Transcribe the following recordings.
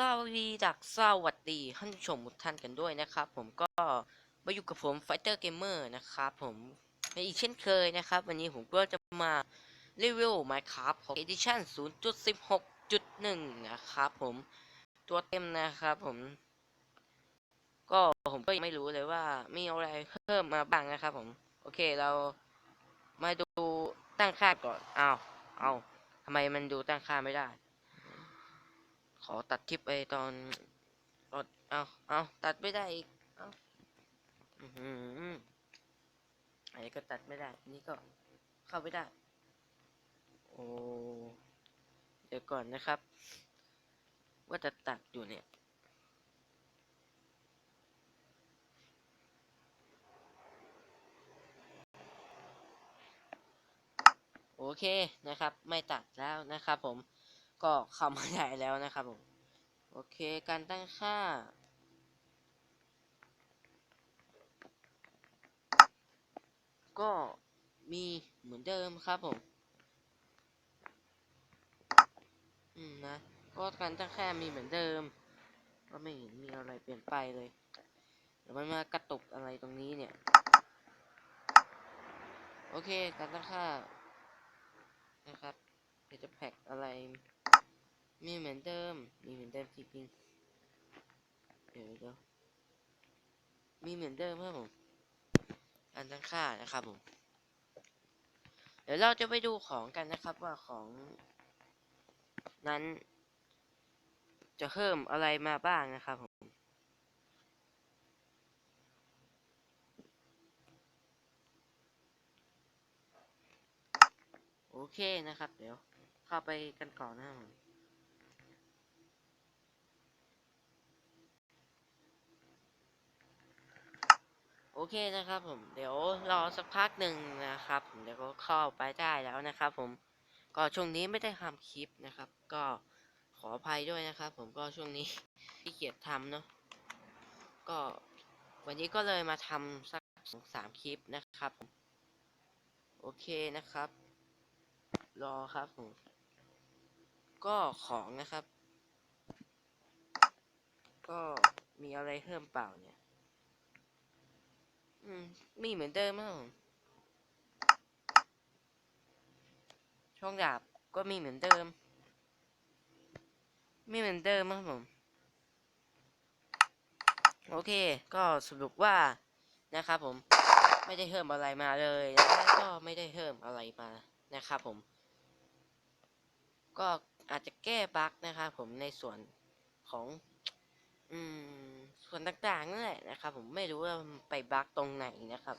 สวัสดีดักสวัสดีท่านผู้ชมทุกท่านกันด้วยนะครับ ผมก็มาอยู่กับผม Fighter Gamer นะครับผมในอีกเช่นเคยนะครับ วันนี้ผมก็จะมารีวิว Minecraft ของ Edition 0.16.1 นะครับผมตัวเต็มนะครับผม ก็ผมก็ยังไม่รู้เลยว่ามีอะไรเพิ่มมาบ้างนะครับผม โอเคเรามาดูตั้งค่าก่อนอ้าวเอาทำไมมันดูตั้งค่าไม่ได้ อตัดคลิปไปตอนตอนเอาเอาตัดไม่ได้อีกเอาอือหืออันนี้ก็ตัดไม่ได้นนี้ก็เข้าไม่ได้ โอ้เดี๋ยวก่อนนะครับ ว่าจะตัดอยู่เนี่ยโอเคนะครับ ไม่ตัดแล้วนะครับผม ก็เข้ามาได้แล้วนะครับผม โอเค การตั้งค่า ก็มีเหมือนเดิมครับผม อืมนะ ก็การตั้งค่ามีเหมือนเดิม ก็ไม่เห็นมีอะไรเปลี่ยนไปเลยเดี๋ยวมันมากระตุกอะไรตรงนี้เนี่ย โอเค การตั้งค่านะครับเดี๋ยวจะแพ็กอะไร มีเหมือนเดิม มีเหมือนเดิมจริงๆเดี๋ยวเดี๋ยวมีเหมือนเดิมครับผม อันตั้งค่านะครับผม เดี๋ยวเราจะไปดูของกันนะครับว่าของ นั้น จะเพิ่มอะไรมาบ้างนะครับผมโอเคนะครับ เดี๋ยวเข้าไปกันก่อนนะครับ โอเคนะครับผมเดี๋ยวรอสักพักหนึ่งนะครับ ผมเดี๋ยวก็เข้าไปได้แล้วนะครับ ผมก็ช่วงนี้ไม่ได้ทำคลิปนะครับ ก็ขออภัยด้วยนะครับ ผมก็ช่วงนี้ขี้เกียจทำเนาะก็วันนี้ก็เลยมาทำสักสองสามคลิปนะครับ โอเคนะครับ รอครับผมก็ของนะครับ ก็มีอะไรเพิ่มเปล่าเนี่ย อืมมีเหมือนเดิมครับผมช่องดาบก็มีเหมือนเดิม มีเหมือนเดิมครับผม โอเค ก็สรุปว่านะครับผม ไม่ได้เพิ่มอะไรมาเลยและก็ไม่ได้เพิ่มอะไรมานะครับผม ก็อาจจะแก้บั๊กนะครับผมในส่วนของ อืม ส่วนต่างๆนั่นแหละนะครับ ผมไม่รู้ว่าไปบั๊กตรงไหนนะครับ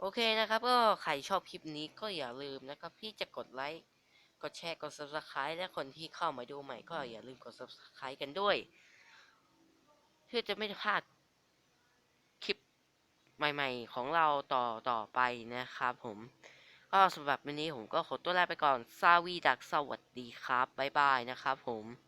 โอเคนะครับ ก็ใครชอบคลิปนี้ก็อย่าลืมนะครับ ที่จะกดไลค์กดแชร์กด subscribe และคนที่เข้ามาดูใหม่ก็อย่าลืมกด subscribe กันด้วย เพื่อจะไม่พลาดคลิปใหม่ๆ ของเราต่อต่อไปนะครับผม ก็สำหรับวันนี้ผมก็ขอตัวลาไปก่อนซาวีดักสวัสดีครับ บ๊ายบายนะครับผม